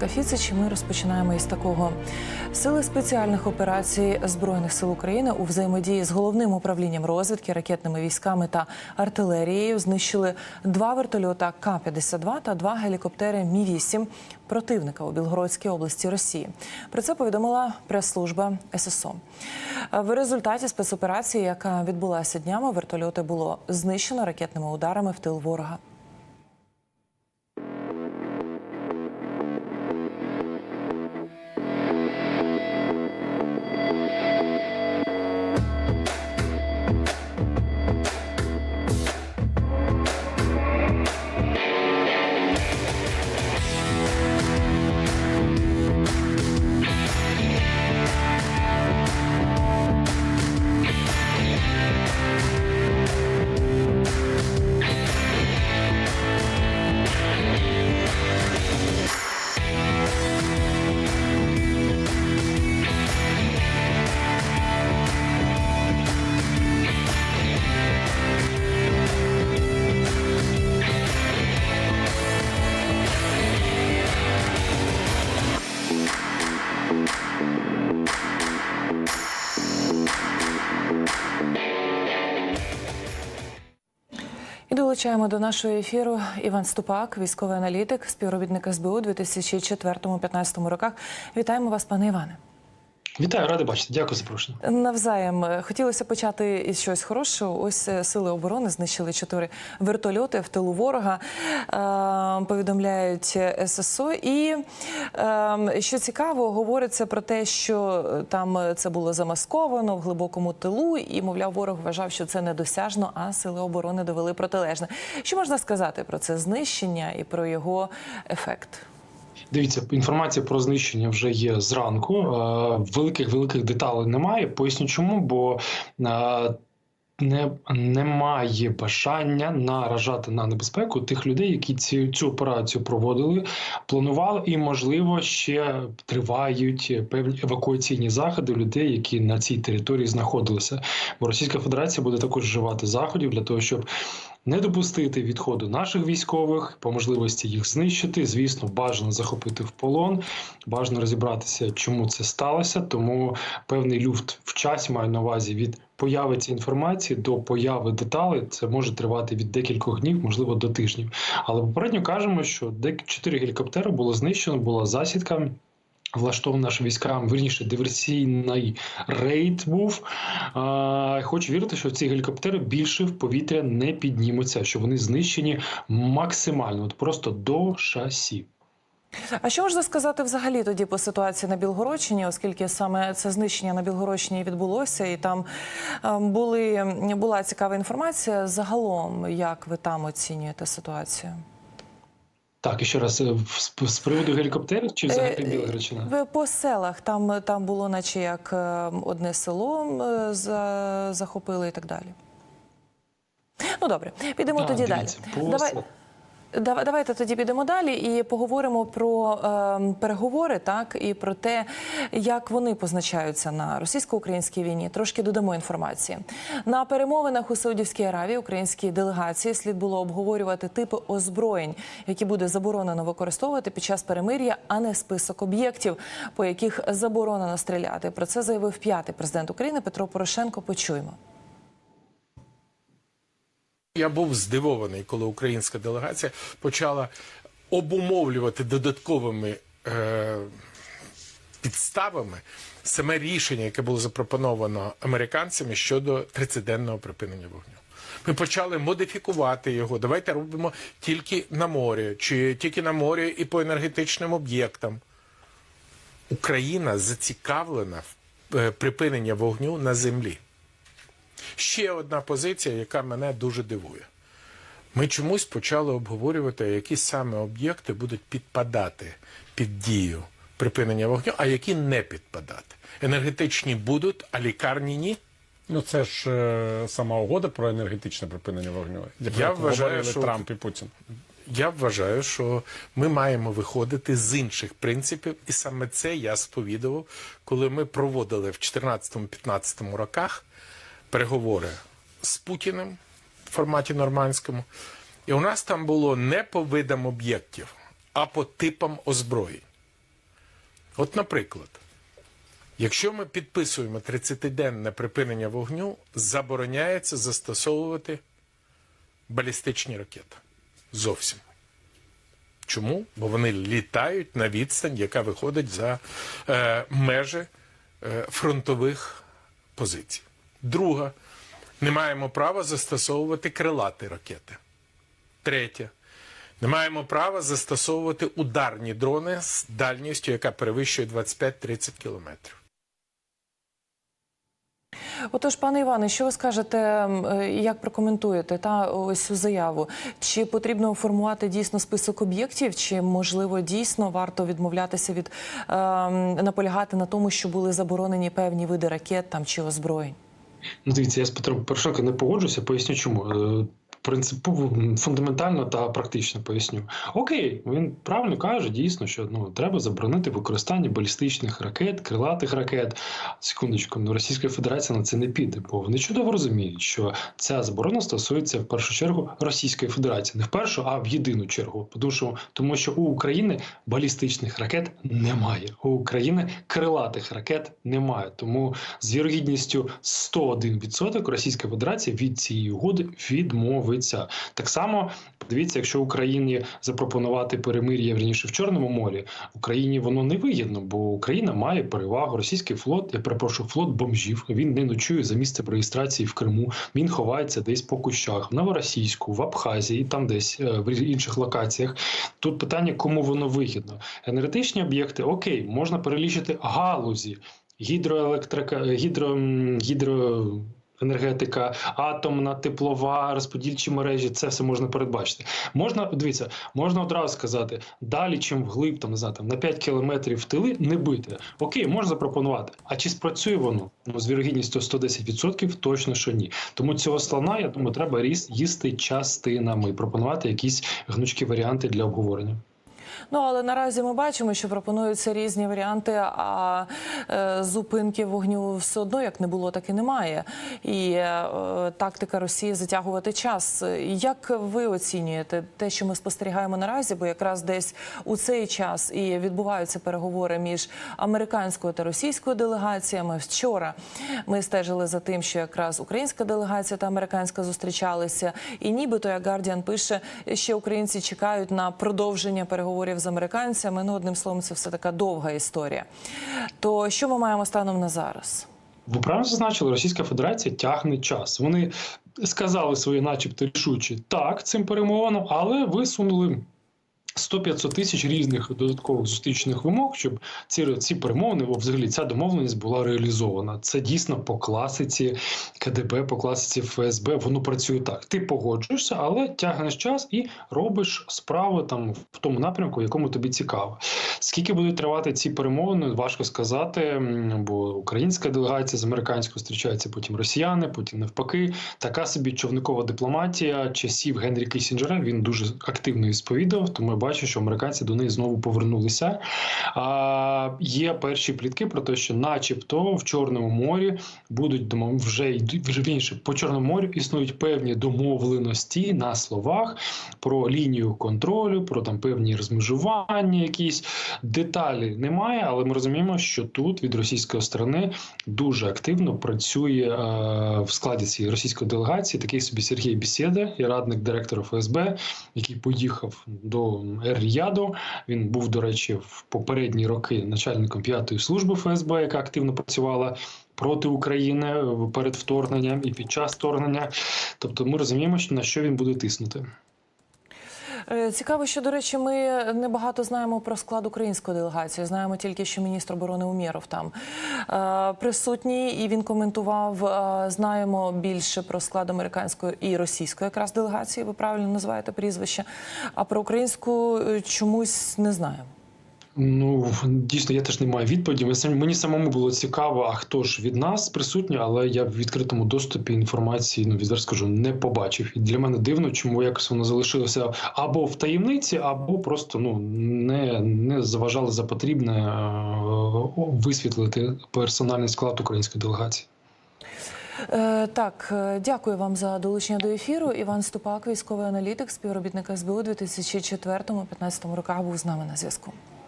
Кафіцич, ми розпочинаємо із такого сили спеціальних операцій збройних сил України у взаємодії з головним управлінням розвідки, ракетними військами та артилерією знищили два вертольота К-52 та два гелікоптери Мі 8 противника у Білгородській області Росії. Про це повідомила прес-служба ССО. В результаті спецоперації, яка відбулася днями, вертольоти було знищено ракетними ударами в тил ворога. Долучаємо до нашого ефіру Іван Ступак, військовий аналітик, співробітник СБУ у 2004-2015 роках. Вітаємо вас, пане Іване. Вітаю, радий бачити. Дякую за запрошення. Навзаєм хотілося почати із чогось хорошого. Ось е, сили оборони знищили чотири вертольоти в тилу ворога. Е, повідомляють ССО. І е, що цікаво, говориться про те, що там це було замасковано в глибокому тилу, і мовляв, ворог вважав, що це недосяжно, а сили оборони довели протилежне. Що можна сказати про це знищення і про його ефект? Дивіться, інформація про знищення вже є зранку. Е, Великих великих деталей немає. Поясню чому, бо е, не, немає бажання наражати на небезпеку тих людей, які ці, цю операцію проводили, планували і, можливо, ще тривають певні евакуаційні заходи людей, які на цій території знаходилися. Бо Російська Федерація буде також вживати заходів для того, щоб не допустити відходу наших військових, по можливості їх знищити. Звісно, бажано захопити в полон, бажано розібратися, чому це сталося. Тому певний люфт в часі маю на увазі від появи цієї інформації до появи деталей. Це може тривати від декількох днів, можливо, до тижнів. Але попередньо кажемо, що чотири гелікоптери було знищено, була засідка. Влаштований нашим військам, верніше диверсійний рейд був. А, Хочу вірити, що ці гелікоптери більше в повітря не піднімуться, що вони знищені максимально, от просто до шасі. А що можна сказати взагалі тоді по ситуації на Білгородщині, оскільки саме це знищення на Білгородщині відбулося, і там е, були була цікава інформація. Загалом, як ви там оцінюєте ситуацію? Так, і ще раз е, з, з приводу гелікоптерів чи взагалі Білгородщина? По селах там там було, наче як е, одне село е, за, захопили і так далі. Ну добре, підемо а, тоді дивіться, далі. по Давай. Давайте тоді підемо далі і поговоримо про е, переговори, так і про те, як вони позначаються на російсько-українській війні. Трошки додамо інформації. На перемовинах у Саудівській Аравії українській делегації слід було обговорювати типи озброєнь, які буде заборонено використовувати під час перемир'я, а не список об'єктів, по яких заборонено стріляти. Про це заявив п'ятий президент України Петро Порошенко. Почуємо. Я був здивований, коли українська делегація почала обумовлювати додатковими е, підставами саме рішення, яке було запропоновано американцями щодо 30-денного припинення вогню. Ми почали модифікувати його. Давайте робимо тільки на морі, чи тільки на морі і по енергетичним об'єктам. Україна зацікавлена в е, припиненні вогню на землі. Ще одна позиція, яка мене дуже дивує. Ми чомусь почали обговорювати, які саме об'єкти будуть підпадати під дію припинення вогню, а які не підпадати. Енергетичні будуть, а лікарні ні. Ну це ж е, сама угода про енергетичне припинення вогню. Я яку вважаю, що- Трамп і Путін. Я вважаю, що ми маємо виходити з інших принципів, і саме це я сповідував, коли ми проводили в 2014-2015 роках переговори з Путіним в форматі нормандському. І у нас там було не по видам об'єктів, а по типам озброєнь. От, наприклад, якщо ми підписуємо 30-денне припинення вогню, забороняється застосовувати балістичні ракети. Зовсім. Чому? Бо вони літають на відстань, яка виходить за е, межі е, фронтових позицій. Друга, не маємо права застосовувати крилаті ракети. Третє. Не маємо права застосовувати ударні дрони з дальністю, яка перевищує 25-30 кілометрів. Отож, пане Іване, що ви скажете, е, як прокоментуєте та ось цю заяву? Чи потрібно формувати дійсно список об'єктів, чи можливо дійсно варто відмовлятися від ем, наполягати на тому, що були заборонені певні види ракет там чи озброєнь? Ну, дивіться, я з Петром Порошенко не погоджуся, поясню чому. Принципово фундаментально та практично поясню. Окей, він правильно каже, дійсно, що ну треба заборонити використання балістичних ракет, крилатих ракет. Секундочку, ну Російська Федерація на це не піде, бо вони чудово розуміють, що ця заборона стосується в першу чергу Російської Федерації, не в першу, а в єдину чергу. Тому що, тому що у України балістичних ракет немає. У України крилатих ракет немає. Тому з вірогідністю 101% Російська Федерація від цієї угоди відмовиться. Так само подивіться, якщо Україні запропонувати перемир'я вірніше в Чорному морі, Україні воно не вигідно, бо Україна має перевагу. Російський флот, я перепрошую, флот бомжів. Він не ночує за місцем реєстрації в Криму. Він ховається десь по кущах в Новоросійську, в Абхазії, там десь е, в інших локаціях. Тут питання, кому воно вигідно. Енергетичні об'єкти окей, можна перелічити галузі. Гідроелектрика, гідро, гідро енергетика, атомна, теплова, розподільчі мережі це все можна передбачити. Можна дивіться, можна одразу сказати, далі, чим вглиб, там знаю, там на 5 кілометрів тили не бити. Окей, можна запропонувати. А чи спрацює воно? Ну з вірогідністю 110% точно що ні. Тому цього слона, я думаю, треба ріс їсти частинами, пропонувати якісь гнучкі варіанти для обговорення. Ну але наразі ми бачимо, що пропонуються різні варіанти, а е, зупинки вогню все одно як не було, так і немає. І е, тактика Росії затягувати час. Як ви оцінюєте те, що ми спостерігаємо наразі? Бо якраз десь у цей час і відбуваються переговори між американською та російською делегаціями. Вчора ми стежили за тим, що якраз українська делегація та американська зустрічалися, і нібито як Guardian пише, ще українці чекають на продовження переговорів з американцями. Ну, одним словом, це все така довга історія. То що ми маємо станом на зараз? Ви правильно зазначили, Російська Федерація тягне час. Вони сказали свої, начебто, рішучі так цим перемовинам, але висунули 100-500 тисяч різних додаткових зустрічних вимог, щоб ці, ці перемовини, або взагалі ця домовленість була реалізована. Це дійсно по класиці КДБ, по класиці ФСБ. Воно працює так. Ти погоджуєшся, але тягнеш час і робиш справи там в тому напрямку, в якому тобі цікаво. Скільки будуть тривати ці перемовини, важко сказати. Бо українська делегація з американською зустрічається, потім росіяни, потім навпаки. Така собі човникова дипломатія часів Генрі Кісінджера. Він дуже активно її сповідав, тому я бачу, що американці до неї знову повернулися. А, є перші плітки про те, що, начебто, в Чорному морі будуть домов вже інше по Чорному морю існують певні домовленості на словах про лінію контролю, про там певні розмежування, якісь деталі немає, але ми розуміємо, що тут від російської сторони дуже активно працює е, в складі цієї російської делегації такий собі Сергій Бісєда, і радник директора ФСБ, який поїхав до Ер-Ріяду. Він був, до речі, в попередні роки начальником п'ятої служби ФСБ, яка активно працювала. Проти України перед вторгненням і під час вторгнення, тобто ми розуміємо, що на що він буде тиснути. Е, Цікаво, що до речі, ми небагато знаємо про склад української делегації. Знаємо тільки, що міністр оборони Умєров там е, присутній, і він коментував. Е, знаємо більше про склад американської і російської якраз делегації. Ви правильно називаєте прізвище. А про українську чомусь не знаємо. Ну дійсно, я теж не маю відповіді. Мені самому було цікаво, а хто ж від нас присутній, але я в відкритому доступі інформації, ну відверто скажу, не побачив. І для мене дивно, чому якось воно залишилося або в таємниці, або просто ну не, не заважали за потрібне е, висвітлити персональний склад української делегації. Е, так, е, дякую вам за долучення до ефіру. Іван Ступак, військовий аналітик, співробітник СБУ у 2004-2015 роках, був з нами на зв'язку.